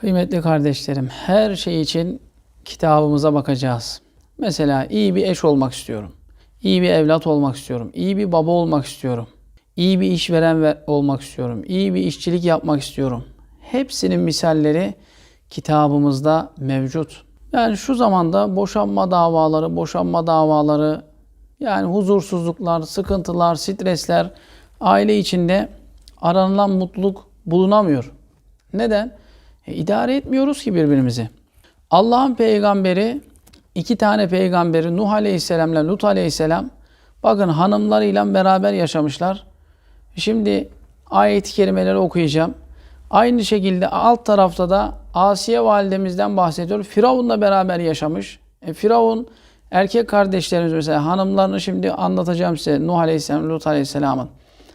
Kıymetli kardeşlerim, her şey için kitabımıza bakacağız. Mesela iyi bir eş olmak istiyorum. İyi bir evlat olmak istiyorum. iyi bir baba olmak istiyorum. iyi bir işveren ve- olmak istiyorum. iyi bir işçilik yapmak istiyorum. Hepsinin misalleri kitabımızda mevcut. Yani şu zamanda boşanma davaları, boşanma davaları, yani huzursuzluklar, sıkıntılar, stresler, aile içinde aranılan mutluluk bulunamıyor. Neden? E, idare etmiyoruz ki birbirimizi. Allah'ın peygamberi, iki tane peygamberi Nuh Aleyhisselam ile Lut Aleyhisselam bakın hanımlarıyla beraber yaşamışlar. Şimdi ayet-i kerimeleri okuyacağım. Aynı şekilde alt tarafta da Asiye validemizden bahsediyor. Firavun'la beraber yaşamış. E, Firavun erkek kardeşlerimiz mesela hanımlarını şimdi anlatacağım size Nuh Aleyhisselam, Lut Aleyhisselam'ın.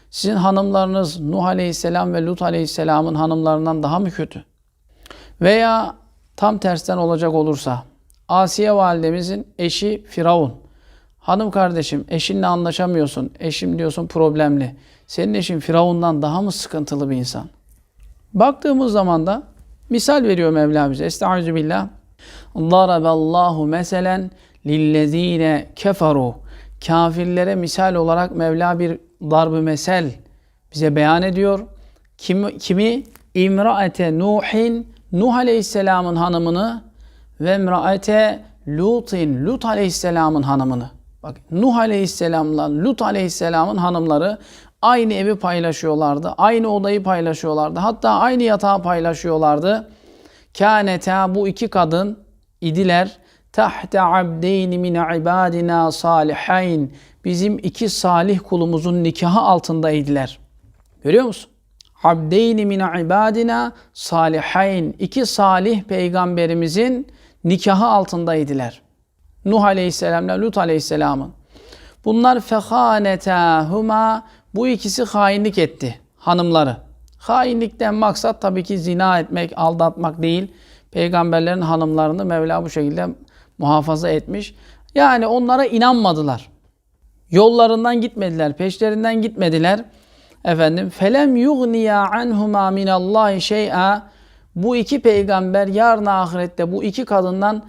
Sizin hanımlarınız Nuh Aleyhisselam ve Lut Aleyhisselam'ın hanımlarından daha mı kötü? Veya tam tersten olacak olursa Asiye validemizin eşi Firavun. Hanım kardeşim eşinle anlaşamıyorsun. Eşim diyorsun problemli. Senin eşin Firavun'dan daha mı sıkıntılı bir insan? Baktığımız zaman da misal veriyor Mevla bize. Estaizu billah. Daraballahu meselen lillezine keferu. Kafirlere misal olarak Mevla bir darb-ı mesel bize beyan ediyor. Kimi, kimi? İmraate Nuhin, Nuh Aleyhisselam'ın hanımını ve imraate Lut'in, Lut Aleyhisselam'ın hanımını. Bak Nuh Aleyhisselam'la Lut Aleyhisselam'ın hanımları aynı evi paylaşıyorlardı. Aynı odayı paylaşıyorlardı. Hatta aynı yatağı paylaşıyorlardı. Kâneta bu iki kadın idiler. Tahte abdeyni min ibadina salihayn. Bizim iki salih kulumuzun nikahı altındaydılar. Görüyor musun? Abdeyni min ibadina salihayn. İki salih peygamberimizin nikahı altındaydılar. Nuh Aleyhisselam ile Lut Aleyhisselam'ın. Bunlar fehanetahuma bu ikisi hainlik etti hanımları. Hainlikten maksat tabii ki zina etmek, aldatmak değil. Peygamberlerin hanımlarını Mevla bu şekilde muhafaza etmiş. Yani onlara inanmadılar. Yollarından gitmediler, peşlerinden gitmediler. Efendim, felem yugniya anhuma minallahi şey'a. Bu iki peygamber yarın ahirette bu iki kadından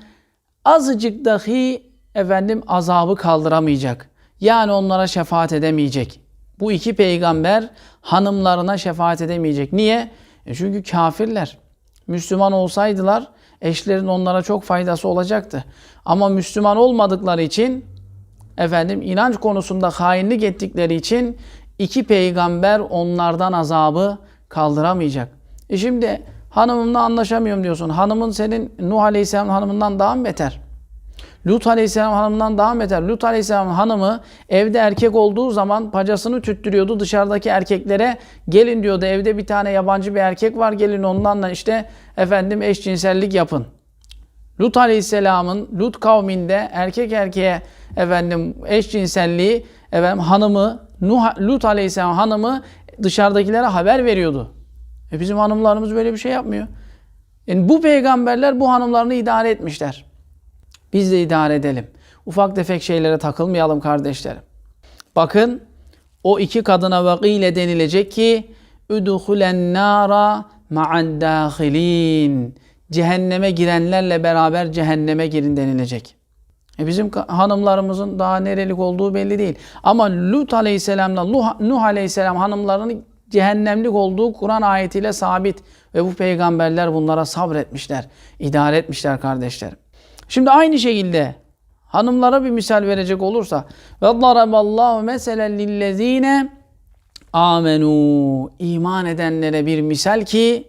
azıcık dahi efendim azabı kaldıramayacak. Yani onlara şefaat edemeyecek. Bu iki peygamber hanımlarına şefaat edemeyecek. Niye? E çünkü kafirler. Müslüman olsaydılar eşlerin onlara çok faydası olacaktı. Ama Müslüman olmadıkları için efendim inanç konusunda hainlik ettikleri için iki peygamber onlardan azabı kaldıramayacak. E şimdi hanımımla anlaşamıyorum diyorsun. Hanımın senin Nuh Aleyhisselam hanımından daha mı beter? Lut Aleyhisselam hanımından daha beter? Lut Aleyhisselam hanımı evde erkek olduğu zaman pacasını tüttürüyordu dışarıdaki erkeklere. Gelin diyordu evde bir tane yabancı bir erkek var gelin ondan işte efendim eşcinsellik yapın. Lut Aleyhisselam'ın Lut kavminde erkek erkeğe efendim eşcinselliği efendim hanımı Nuh, Lut Aleyhisselam hanımı dışarıdakilere haber veriyordu. E bizim hanımlarımız böyle bir şey yapmıyor. Yani bu peygamberler bu hanımlarını idare etmişler. Biz de idare edelim. Ufak tefek şeylere takılmayalım kardeşlerim. Bakın o iki kadına vakile denilecek ki üdhulen nara ma'an dahilin. Cehenneme girenlerle beraber cehenneme girin denilecek. E bizim hanımlarımızın daha nerelik olduğu belli değil. Ama Lut Aleyhisselam'la Nuh Aleyhisselam hanımlarının cehennemlik olduğu Kur'an ayetiyle sabit. Ve bu peygamberler bunlara sabretmişler. idare etmişler kardeşlerim. Şimdi aynı şekilde hanımlara bir misal verecek olursa ve daraballahu meselen lillezine amenu iman edenlere bir misal ki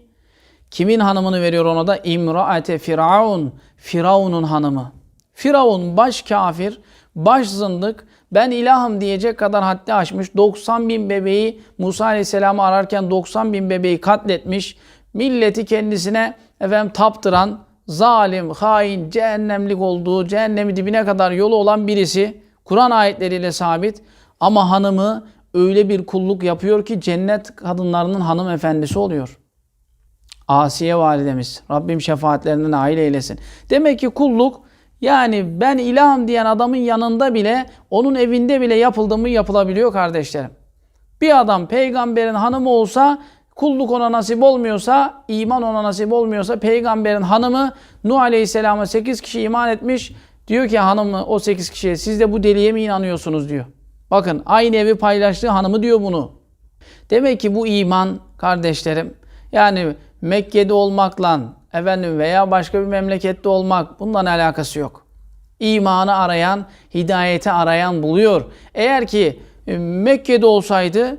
kimin hanımını veriyor ona da imraate firavun firavunun hanımı firavun baş kafir baş zındık ben ilahım diyecek kadar haddi aşmış 90 bin bebeği Musa Aleyhisselam'ı ararken 90 bin bebeği katletmiş milleti kendisine efendim taptıran zalim, hain, cehennemlik olduğu, cehennemi dibine kadar yolu olan birisi Kur'an ayetleriyle sabit ama hanımı öyle bir kulluk yapıyor ki cennet kadınlarının hanımefendisi oluyor. Asiye validemiz. Rabbim şefaatlerine nail eylesin. Demek ki kulluk yani ben ilahım diyen adamın yanında bile onun evinde bile yapıldı mı yapılabiliyor kardeşlerim. Bir adam peygamberin hanımı olsa Kulluk ona nasip olmuyorsa, iman ona nasip olmuyorsa peygamberin hanımı Nuh Aleyhisselam'a 8 kişi iman etmiş. Diyor ki hanımı o 8 kişiye siz de bu deliye mi inanıyorsunuz diyor. Bakın aynı evi paylaştığı hanımı diyor bunu. Demek ki bu iman kardeşlerim yani Mekke'de olmakla efendim veya başka bir memlekette olmak bundan alakası yok. İmanı arayan, hidayeti arayan buluyor. Eğer ki e, Mekke'de olsaydı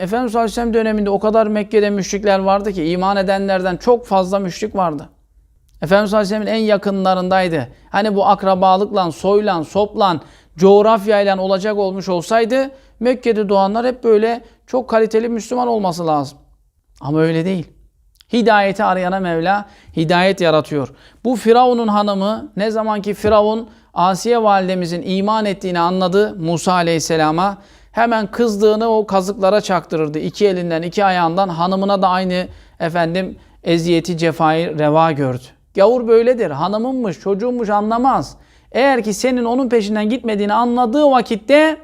Efendimiz Aleyhisselam döneminde o kadar Mekke'de müşrikler vardı ki iman edenlerden çok fazla müşrik vardı. Efendimiz Aleyhisselam'ın en yakınlarındaydı. Hani bu akrabalıkla, soyla, sopla, coğrafyayla olacak olmuş olsaydı Mekke'de doğanlar hep böyle çok kaliteli Müslüman olması lazım. Ama öyle değil. Hidayeti arayana Mevla hidayet yaratıyor. Bu Firavun'un hanımı ne zaman ki Firavun Asiye validemizin iman ettiğini anladı Musa aleyhisselama hemen kızdığını o kazıklara çaktırırdı. İki elinden iki ayağından hanımına da aynı efendim eziyeti cefayı reva gördü. Gavur böyledir. Hanımınmış, çocuğunmuş anlamaz. Eğer ki senin onun peşinden gitmediğini anladığı vakitte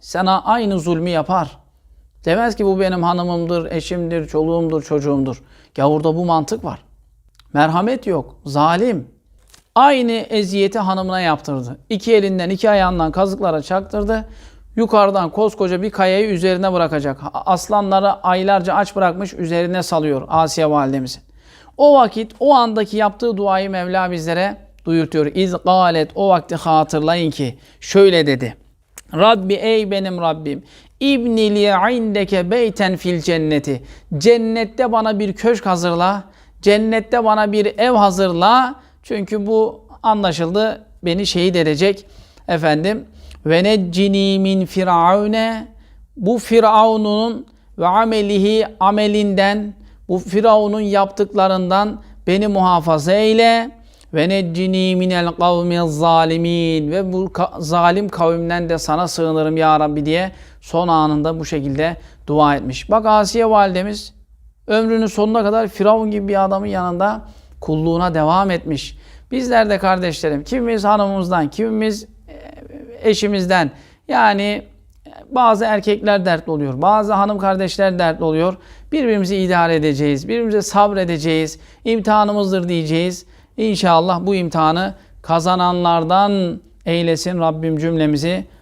sana aynı zulmü yapar. Demez ki bu benim hanımımdır, eşimdir, çoluğumdur, çocuğumdur. Gavurda bu mantık var. Merhamet yok. Zalim. Aynı eziyeti hanımına yaptırdı. İki elinden iki ayağından kazıklara çaktırdı. Yukarıdan koskoca bir kayayı üzerine bırakacak. Aslanları aylarca aç bırakmış üzerine salıyor Asiye validemizin. O vakit o andaki yaptığı duayı Mevla bizlere duyurtuyor. İz galet o vakti hatırlayın ki şöyle dedi. Rabbi ey benim Rabbim İbni li indeke beyten fil cenneti. Cennette bana bir köşk hazırla. Cennette bana bir ev hazırla. Çünkü bu anlaşıldı beni şehit edecek. Efendim ve neccini min firavune bu firavunun ve amelihi amelinden bu firavunun yaptıklarından beni muhafaza eyle ve neccini minel kavmi zalimin ve bu zalim kavimden de sana sığınırım ya Rabbi diye son anında bu şekilde dua etmiş. Bak Asiye validemiz ömrünün sonuna kadar Firavun gibi bir adamın yanında kulluğuna devam etmiş. Bizler de kardeşlerim kimimiz hanımımızdan, kimimiz e, eşimizden yani bazı erkekler dertli oluyor. Bazı hanım kardeşler dertli oluyor. Birbirimizi idare edeceğiz. Birbirimize sabredeceğiz. İmtihanımızdır diyeceğiz. İnşallah bu imtihanı kazananlardan eylesin Rabbim cümlemizi.